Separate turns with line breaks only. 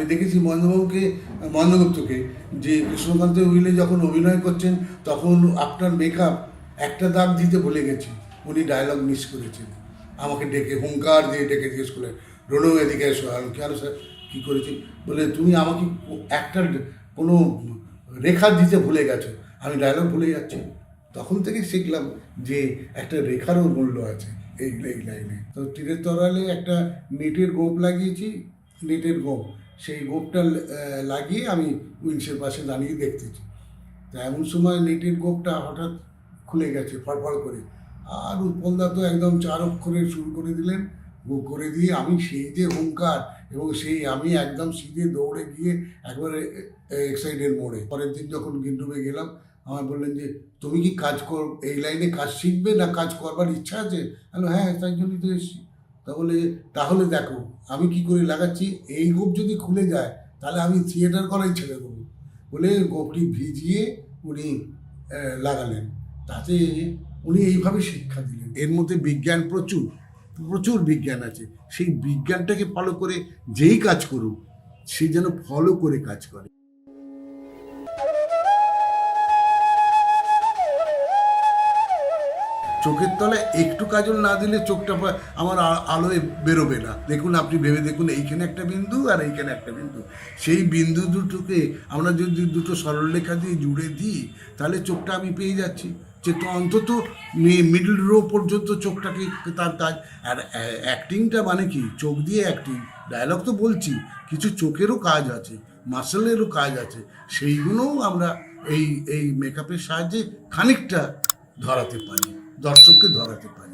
আমি দেখেছি মহেন্দ্রবাবুকে, মহেন্দ্রগুপ্তকে, যে কৃষ্ণকান্ত উইলে যখন অভিনয় করছেন, তখন আপনার মেকআপ একটা দাগ দিতে ভুলে গেছি। উনি ডায়লগ মিস করেছেন। আমাকে ডেকে, হুঙ্কার দিয়ে ডেকে জিজ্ঞেস করলেন রোনু এদিকে এসো, আমি কেন স্যার কী করেছি? বলে তুমি আমাকে একটা কোনো রেখা দিতে ভুলে গেছো। আমি ডায়লগ ভুলে যাচ্ছি। তখন থেকে শিখলাম যে একটা রেখারও মূল্য আছে এই লাইনে তো তীরের তরালে একটা নেটের গোপ লাগিয়েছি, নেটের গোপ। সেই গোপটা লাগিয়ে আমি উইন্সের পাশে দাঁড়িয়ে দেখতেছি। তা এমন সময় নেটের গোপটা হঠাৎ খুলে গেছে ফড়ফড় করে। আর উৎপলদা তো একদম চার অক্ষরে শুরু করে দিলেন করে দিয়ে আমি সেই যে হুঙ্কার এবং সেই আমি একদম সিধে দৌড়ে গিয়ে একবারে এক্সাইডের মোড়ে। পরের দিন যখন গিন্ডুবে গেলাম আমার বললেন যে তুমি কি কাজ কর এই লাইনে কাজ শিখবে না কাজ করবার ইচ্ছা আছে? বললাম, হ্যাঁ তাই জন্যই তো এসেছি। তা বলে তাহলে দেখো, আমি কি করে লাগাচ্ছি? এই গোপ যদি খুলে যায়, তাহলে আমি থিয়েটার করাই ছেড়ে দেবো। বলে গোপটি ভিজিয়ে উনি লাগালেন। তাতে উনি এইভাবে শিক্ষা দিলেন। এর মধ্যে বিজ্ঞান প্রচুর প্রচুর বিজ্ঞান আছে। সেই বিজ্ঞানটাকে ফলো করে যেই কাজ করুক, সে যেন ফলো করে কাজ করে। চোখের তলায় একটু কাজল না দিলে চোখটা আমার আলোয় বেরোবে না। দেখুন, আপনি ভেবে দেখুন, এইখানে একটা বিন্দু আর এইখানে একটা বিন্দু। সেই বিন্দু দুটোকে আমরা যদি দুটো সরলরেখা দিয়ে জুড়ে দিই, তাহলে চোখটা আমি পেয়ে যাচ্ছি। যে তো অন্তত মিডল রো পর্যন্ত চোখটাকে তার কাজ আর অ্যাক্টিংটা মানে কি? চোখ দিয়ে অ্যাক্টিং ডায়লগ তো বলছি, কিছু চোখেরও কাজ আছে মাসেলেরও কাজ আছে। সেইগুলোও আমরা এই এই মেকআপের সাহায্যে খানিকটা ধরাতে পারি। দর্শককে ধরাতে পারি।